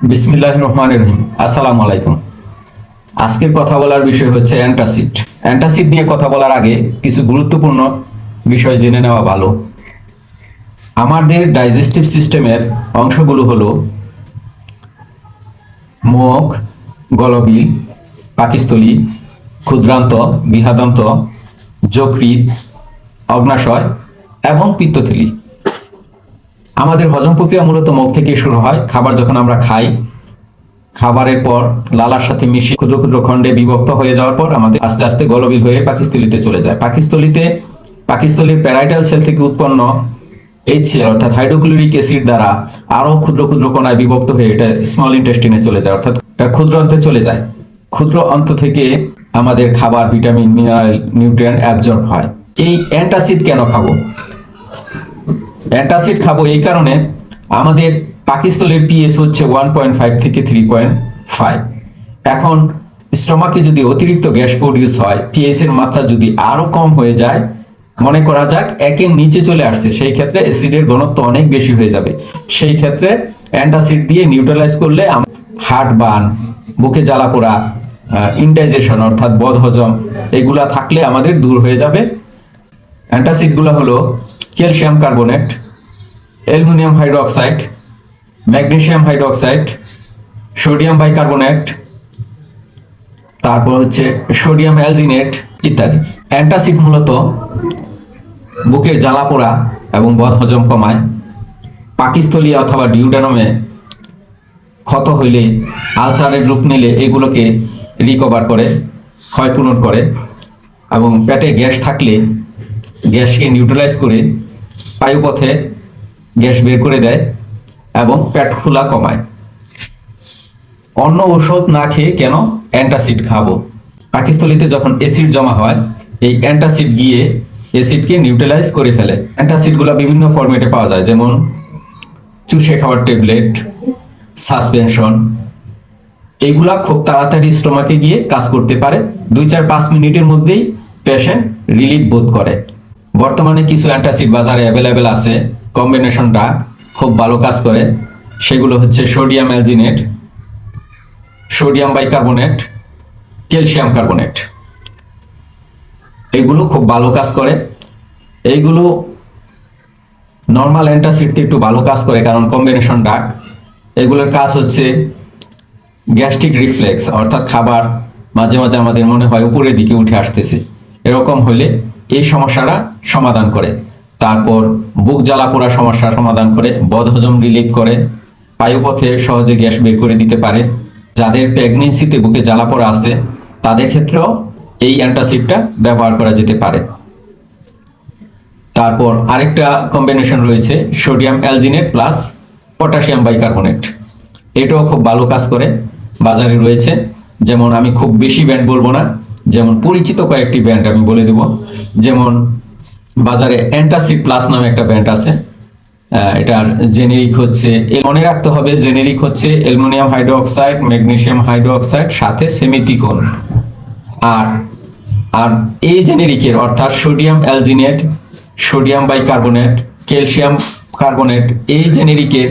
বিসমিল্লাহ রহমান রহিম আসসালামু আলাইকুম আজকের কথা বলার বিষয় হচ্ছে অ্যান্টাসিড। অ্যান্টাসিড নিয়ে কথা বলার আগে কিছু গুরুত্বপূর্ণ বিষয় জেনে নেওয়া ভালো। আমাদের ডাইজেস্টিভ সিস্টেমের অংশগুলো হলো মুখ গলবিল পাকিস্তলি ক্ষুদ্রান্ত, বিহাদান্ত যকৃত অগ্নাশয় এবং পিত্তথলি। আমাদের হজম প্রক্রিয়া মূলত মুখ থেকে শুরু হয়। খাবার যখন আমরা খাই, খাবারের পর লালার সাথে মিশে ক্ষুদ্র ক্ষুদ্র খণ্ডে বিভক্ত হয়ে যাওয়ার পর আমাদের আস্তে আস্তে গলবিল হয়ে পাকিস্থলিতে চলে যায়। পাকিস্থলিতে পাকিস্থলীর প্যারাইটাল সেল থেকে উৎপন্ন এইচসিএল অর্থাৎ হাইড্রোক্লোরিক অ্যাসিড দ্বারা আরও ক্ষুদ্র ক্ষুদ্র কণায় বিভক্ত হয়ে এটা স্মল ইন্টেস্টিনে চলে যায়, অর্থাৎ ক্ষুদ্র অন্তে চলে যায়। ক্ষুদ্র অন্ত থেকে আমাদের খাবার ভিটামিন মিনারেল নিউট্রিয়েন্ট অ্যাবজর্ব হয়। এই অ্যান্টাসিড কেন খাব? অ্যান্টাসিড খাব এই কারণে আমাদের পাকিস্তলের পিএস হচ্ছে ওয়ান পয়েন্ট ফাইভ থেকে থ্রি পয়েন্ট ফাইভ এখন স্টমাকে যদি অতিরিক্ত গ্যাস প্রডিউস হয় পিএস এর মাত্রা যদি আরও কম হয়ে যায়, মনে করা যাক একের নিচে চলে আসছে, সেই ক্ষেত্রে অ্যাসিডের ঘনত্ব অনেক বেশি হয়ে যাবে। সেই ক্ষেত্রে অ্যান্টাসিড দিয়ে নিউট্রালাইজ করলে হার্ট বার্ন বুকে জ্বালা পোড়া ইনডাইজেশন অর্থাৎ বদহজম, এগুলা থাকলে আমাদের দূর হয়ে যাবে। অ্যান্টাসিডগুলো হলো calcium carbonate aluminium hydroxide magnesium hydroxide, sodium bicarbonate, তারপর হচ্ছে সোডিয়াম অ্যালজিনেট ইত্যাদি। অ্যান্টাসিড মূলত বুকের জ্বালা পোড়া এবং বদহজম কমায়। পাকিস্থলী অথবা ডিউডানমে ক্ষত হইলে আলসারের রূপ নিলে এগুলোকে রিকভার করে, ক্ষয়পূরণ করে এবং পেটে গ্যাস থাকলে গ্যাসকে নিউট্রালাইজ করে বায়ুপথে গ্যাস বের করে দেয় এবং পেট খোলা কমায়। অন্য ঔষধ না খেয়ে কেন অ্যান্টাসিড খাব? পাকিস্থলিতে যখন অ্যাসিড জমা হয়, এই অ্যান্টাসিড গিয়ে অ্যাসিডকে নিউট্রালাইজ করে ফেলে। অ্যান্টাসিডগুলো বিভিন্ন ফরম্যাটে পাওয়া যায়, যেমন চুষে খাওয়ার ট্যাবলেট, সাসপেনশন। এইগুলা খুব তাড়াতাড়ি স্টোমাকে গিয়ে কাজ করতে পারে। দুই চার পাঁচ মিনিটের মধ্যেই পেশেন্ট রিলিফ বোধ করে। বর্তমানে কিছু অ্যান্টাসিড বাজারে অ্যাভেলেবেল আছে। কম্বিনেশনটা খুব ভালো কাজ করে। সেগুলো হচ্ছে sodium alginate, sodium bicarbonate, calcium carbonate. এগুলো খুব ভালো কাজ করে। এইগুলো নর্মাল অ্যান্টাসিডতে একটু ভালো কাজ করে, কারণ কম্বিনেশন ডাক এগুলোর কাজ হচ্ছে গ্যাস্ট্রিক রিফ্লেক্স, অর্থাৎ খাবার মাঝে মাঝে আমাদের মনে হয় উপরের দিকে উঠে আসতেছে। এরকম হইলে এই সমস্যাটা সমাধান করে। তারপর বুক জ্বালা পোড়া সমস্যার সমাধান করে বদহজম রিলিফ করে বায়ুপথে সহজে গ্যাস বের করে দিতে পারে। যাদের প্রেগনেন্সিতে বুকে জ্বালা পোড়া আছে, তাদের ক্ষেত্রেও এই অ্যান্টাসিডটা ব্যবহার করা যেতে পারে। তারপর আরেকটা কম্বিনেশন রয়েছে sodium alginate plus potassium bicarbonate এটাও খুব ভালো কাজ করে, বাজারে রয়েছে। যেমন আমি খুব বেশি ব্যান্ড বলব না, যেমন পরিচিত কয়েকটি ব্র্যান্ড আমি বলে দেব। যেমন বাজারে অ্যান্টাসিড প্লাস নামে একটা ব্র্যান্ড আছে। এটার জেনেরিক হচ্ছে মনে রাখতে হবে জেনেরিক হচ্ছে অ্যালুমিনিয়াম হাইড্রোক্সাইড, ম্যাগনেসিয়াম হাইড্রোক্সাইড, সাথে সেমিটিকন আর আর এই জেনেরিকের অর্থাৎ sodium alginate sodium bicarbonate calcium carbonate এই জেনেরিকের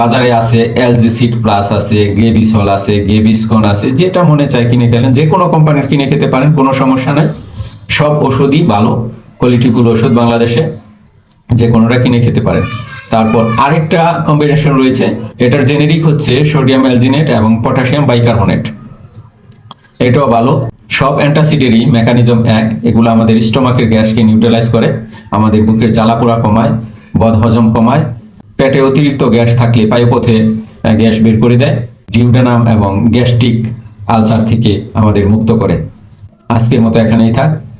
বাজারে আছে এলজিসিড প্লাস আছে গেবিসল আছে গেবিসকন আছে, যেটা মনে চায় কিনে খেলেন যে কোনো কোম্পানির কিনে খেতে পারেন, কোনো সমস্যা নাই। সব ওষুধই ভালো। কোয়ালিটিফুল ওষুধ বাংলাদেশে যে কোনোটা কিনে খেতে পারেন। তারপর আরেকটা কম্বিনেশন রয়েছে, এটার জেনেরিক হচ্ছে সোডিয়াম অ্যালজিনেট এবং পটাশিয়াম বাইকার্বনেট এটাও ভালো। সব অ্যান্টাসিডেরই মেকানিজম এক, এগুলো আমাদের স্টোমাকের গ্যাসকে নিউট্রালাইজ করে, আমাদের বুকের জ্বালা পোড়া কমায়, বদহজম কমায়, পেটে অতিরিক্ত গ্যাস থাকলে পায়ুপথে গ্যাস বের করে দেয়, ডিউডানাম এবং গ্যাস্ট্রিক আলসার থেকে আমাদের মুক্ত করে। আজকের মতো এখানেই থাক।